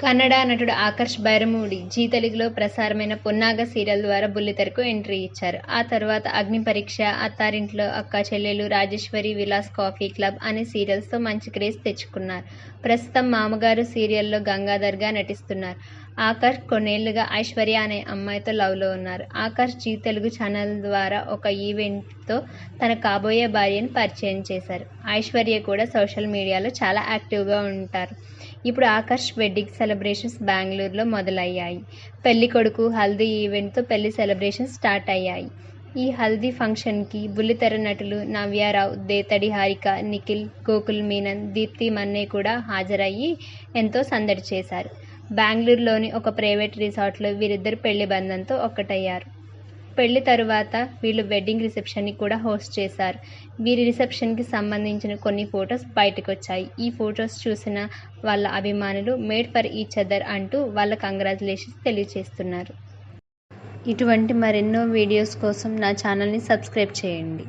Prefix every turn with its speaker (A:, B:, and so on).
A: కన్నడ నటుడు ఆకర్ష్ బైరమూడి జీ తెలుగులో ప్రసారమైన పొన్నాగ సీరియల్ ద్వారా బుల్లితెరకు ఎంట్రీ ఇచ్చారు. ఆ తర్వాత అగ్ని పరీక్ష అత్తారింట్లో అక్క చెల్లెలు రాజేశ్వరి విలాస్ కాఫీ క్లబ్ అనే సీరియల్స్తో మంచి క్రేజ్ తెచ్చుకున్నారు. ప్రస్తుతం మామగారు సీరియల్లో గంగాధర్గా నటిస్తున్నారు. ఆకర్ష్ కొన్నేళ్ళుగా ఐశ్వర్య అనే అమ్మాయితో లవ్లో ఉన్నారు. ఆకర్ష్ జీ తెలుగు ఛానల్ ద్వారా ఒక ఈవెంట్తో తన కాబోయే భార్యను పరిచయం చేశారు. ఐశ్వర్య కూడా సోషల్ మీడియాలో చాలా యాక్టివ్గా ఉంటారు. ఇప్పుడు ఆకర్ష్ వెడ్డింగ్ సెలబ్రేషన్స్ బెంగళూరులో మొదలయ్యాయి. పెళ్ళి కొడుకు హల్దీ ఈవెంట్తో పెళ్ళి సెలబ్రేషన్స్ స్టార్ట్ అయ్యాయి. ఈ హల్దీ ఫంక్షన్కి బుల్లితెర నటులు నవ్యారావు దేతడి హారిక నిఖిల్ గోకుల్ మీనన్ దీప్తి మన్నే కూడా హాజరయ్యి ఎంతో సందడి చేశారు. బెంగళూరులోని ఒక ప్రైవేట్ రిసార్ట్లో వీరిద్దరు పెళ్ళి బంధంతో ఒక్కటయ్యారు. పెళ్ళి తరువాత వీళ్ళు వెడ్డింగ్ రిసెప్షన్ని కూడా హోస్ట్ చేశారు. వీరి రిసెప్షన్కి సంబంధించిన కొన్ని ఫొటోస్ బయటకు వచ్చాయి ఈ ఫొటోస్ చూసిన వాళ్ళ అభిమానులు మేడ్ ఫర్ ఈచ్ అదర్ అంటూ వాళ్ళ కంగ్రాచులేషన్స్ తెలియజేస్తున్నారు ఇటువంటి మరెన్నో వీడియోస్ కోసం నా ఛానల్ని సబ్స్క్రైబ్ చేయండి.